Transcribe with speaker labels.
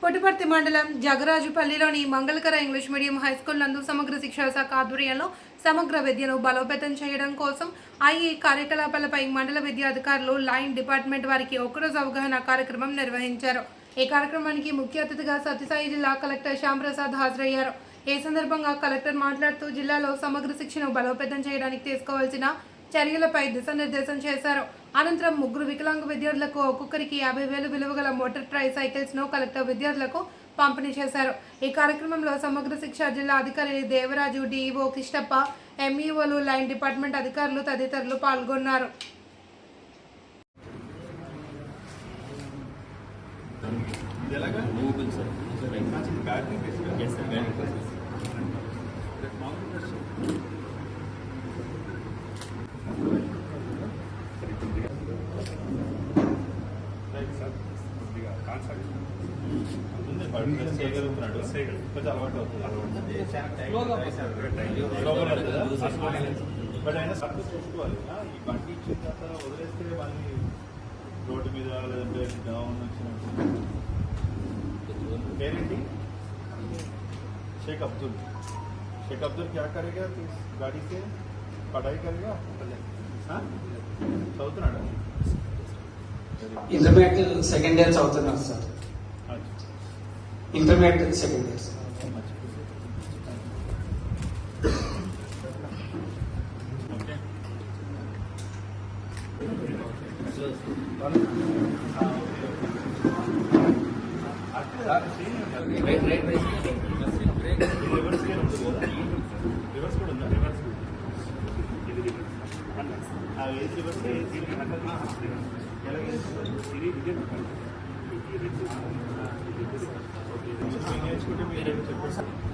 Speaker 1: పుట్టుపర్తి మండలం జగరాజుపల్లిలోని Mangalakara English medium high school నందు సమగ్ర శిక్షా శాఖ ఆధ్వర్యంలో సమగ్ర విద్యను బలోపేతం చేయడం కోసం ఐఏ కార్యకలాపాలపై మండల విద్యాధికారులు లైన్ డిపార్ట్మెంట్ వారికి ఒకరోజు అవగాహన కార్యక్రమం నిర్వహించారు ఈ కార్యక్రమానికి ముఖ్య అతిథిగా సత్యసాయి జిల్లా కలెక్టర్ శ్యాంప్రసాద్ హాజరయ్యారు ఈ సందర్భంగా కలెక్టర్ మాట్లాడుతూ జిల్లాలో సమగ్ర శిక్షను బలోపేతం చేయడానికి తీసుకోవాల్సిన చర్యలపై దిశానిర్దేశం చేశారు అనంతరం ముగ్గురు వికలాంగ విద్యార్థులకు ఒక్కొక్కరికి యాభై వేలు విలువగల మోటార్ ట్రై సైకిల్స్ను కలెక్టర్ విద్యార్థులకు పంపిణీ చేశారు ఈ కార్యక్రమంలో సమగ్ర శిక్షా జిల్లా అధికారి దేవరాజు డిఈఓ కిష్టప్ప ఎంఈఓలు లైన్ డిపార్ట్మెంట్ అధికారులు తదితరులు పాల్గొన్నారు
Speaker 2: సబ్జెక్ట్ విగా
Speaker 3: కాన్సెప్ట్ అందుnde
Speaker 2: వైబ్రేషన్స్ ఎగరుకున
Speaker 3: అడర్స్ సైడ్ కొంచెం అలవాటు అవుతుంది అందుnde చాలా టైం తీసుకుంటాడు సో లో అవుతుంది బట్ అయినా సబ్జెక్ట్ చదువుకోవాలి ఈ బంటి చింతాతా ఒదిలేస్తే వాళ్ళని నోట్ మీద అలా అంటే డౌన్ వచ్చేనట్టు సో దొర్ పెరేంటి షేక్ అబ్దుల్ షేక్ అబ్దుల్ క్యా کرے گا ఈ گاڑی سے پڑھائی کرے گا హ అవుతనడ
Speaker 4: ఇంటర్మీడియట్ సెకండ్ ఇయర్ చదువుతున్నాను sir intermediate second year
Speaker 3: reverse చెప్పండి